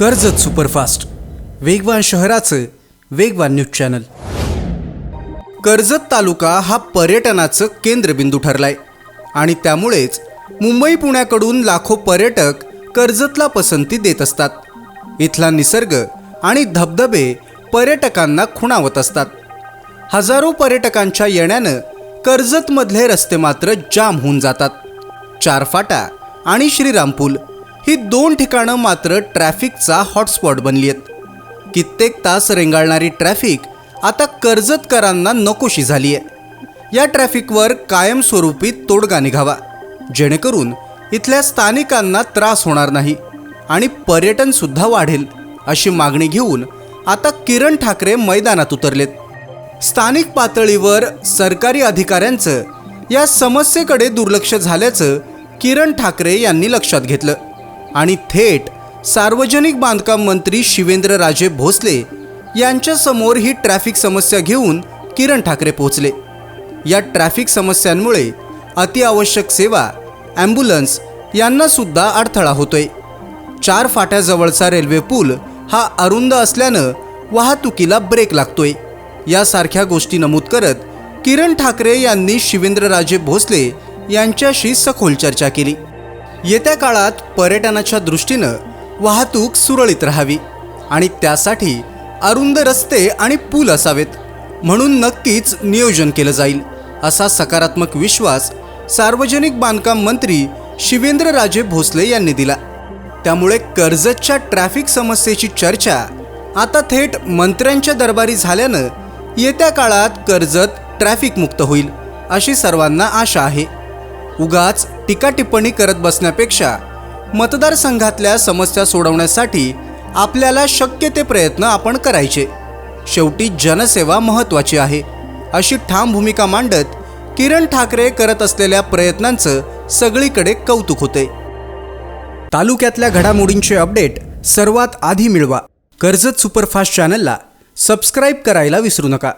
Karjat superfast. वेगवान शहराचं वेगवान न्यूज चॅनल. कर्जत तालुका हा पर्यटनाचं केंद्रबिंदू ठरलाय. आणि त्यामुळेच मुंबई पुण्याकडून लाखो पर्यटक कर्जतला पसंती देत असतात. इथला निसर्ग आणि धबधबे पर्यटकांना खुणावत असतात. हजारो पर्यटकांच्या येण्यानं कर्जतमधले रस्ते मात्र जाम होऊन जातात. चारफाटा आणि श्रीरामपूल ही दोन ठिकाणं मात्र ट्रॅफिकचा हॉटस्पॉट बनली आहेत. कित्येक तास रेंगाळणारी ट्रॅफिक आता कर्जतकरांना नकोशी झाली आहे या ट्रॅफिकवर कायमस्वरूपी तोडगा निघावा. जेणेकरून इथल्या स्थानिकांना त्रास होणार नाही आणि पर्यटनसुद्धा वाढेल अशी मागणी घेऊन आता किरण ठाकरे मैदानात उतरलेत. स्थानिक पातळीवर सरकारी अधिकाऱ्यांचं या समस्येकडे दुर्लक्ष झाल्याचं किरण ठाकरे यांनी लक्षात घेतलं. आणि थेट सार्वजनिक बांधकाम मंत्री शिवेंद्रराजे भोसले यांच्यासमोर ही ट्रॅफिक समस्या घेऊन किरण ठाकरे पोहोचले. या ट्रॅफिक समस्यांमुळे अतिआवश्यक सेवा ॲम्ब्युलन्स यांनासुद्धा अडथळा होतोय. चार फाट्याजवळचा रेल्वे पूल हा अरुंद असल्यानं वाहतुकीला ब्रेक लागतोय. यासारख्या गोष्टी नमूद करत किरण ठाकरे यांनी शिवेंद्रराजे भोसले यांच्याशी सखोल चर्चा केली. येत्या काळात पर्यटनाच्या दृष्टीनं वाहतूक सुरळीत राहावी आणि त्यासाठी अरुंद रस्ते आणि पूल असावेत म्हणून नक्कीच नियोजन केलं जाईल असा सकारात्मक विश्वास सार्वजनिक बांधकाम मंत्री शिवेंद्रराजे भोसले यांनी दिला. त्यामुळे कर्जतच्या ट्रॅफिक समस्येची चर्चा आता थेट मंत्र्यांच्या दरबारी झाल्यानं येत्या काळात कर्जत ट्रॅफिक मुक्त होईल अशी सर्वांना आशा आहे. उगाच टीका टिप्पणी करत बसण्यापेक्षा मतदारसंघातल्या समस्या सोडवण्यासाठी आपल्याला शक्य ते प्रयत्न आपण करायचे. शेवटी जनसेवा महत्त्वाची आहे. अशी ठाम भूमिका मांडत किरण ठाकरे करत असलेल्या प्रयत्नांचं सगळीकडे कौतुक होते. तालुक्यातल्या घडामोडींचे अपडेट सर्वात आधी मिळवा. कर्जत सुपरफास्ट चॅनलला सबस्क्राईब करायला विसरू नका.